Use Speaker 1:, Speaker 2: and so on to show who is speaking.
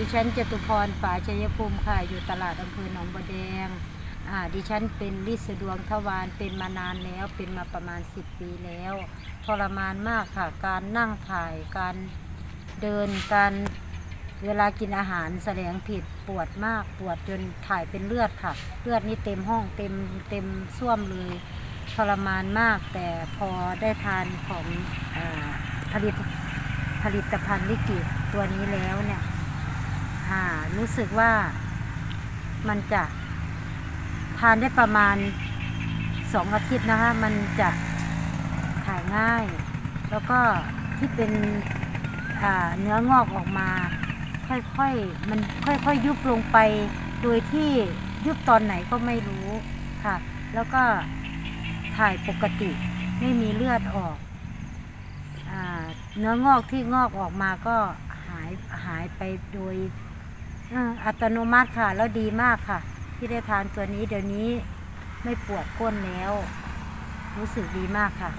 Speaker 1: ดิฉันจตุพรฝาชัยภูมิค่ะ อยู่ตลาดอำเภอหนองบัวแดงอ่าดิฉันเป็นลิสดวงทวารเป็นมานานแล้ว เป็นมาประมาณ 10 ปีแล้วทรมานมากค่ะ การนั่งถ่ายการเดินการเวลากินอาหารแสลงผิดปวดมากปวดจนถ่ายเป็นเลือดค่ะ เลือดนี่เต็มห้องเต็มเต็มส้วมเลยทรมานมากแต่พอได้ทานของอผลิตผลิตภัณฑ์ลิกิตัวนี้แล้วเนี่ย รู้สึกว่ามันจะทานได้ประมาณสองอาทิตย์นะคะ มันจะถ่ายง่าย แล้วก็ที่เป็นเนื้องอกออกมา ค่อยๆมันค่อยๆยุบลงไป โดยที่ยุบตอนไหนก็ไม่รู้ค่ะ แล้วก็ถ่ายปกติไม่มีเลือดออกอเนื้องอกที่งอกออกมาก็หายหายไปโดย อัตโนมัติค่ะ แล้วดีมากค่ะ ที่ได้ทานตัวนี้เดี๋ยวนี้ไม่ปวดก้นแล้ว รู้สึกดีมากค่ะ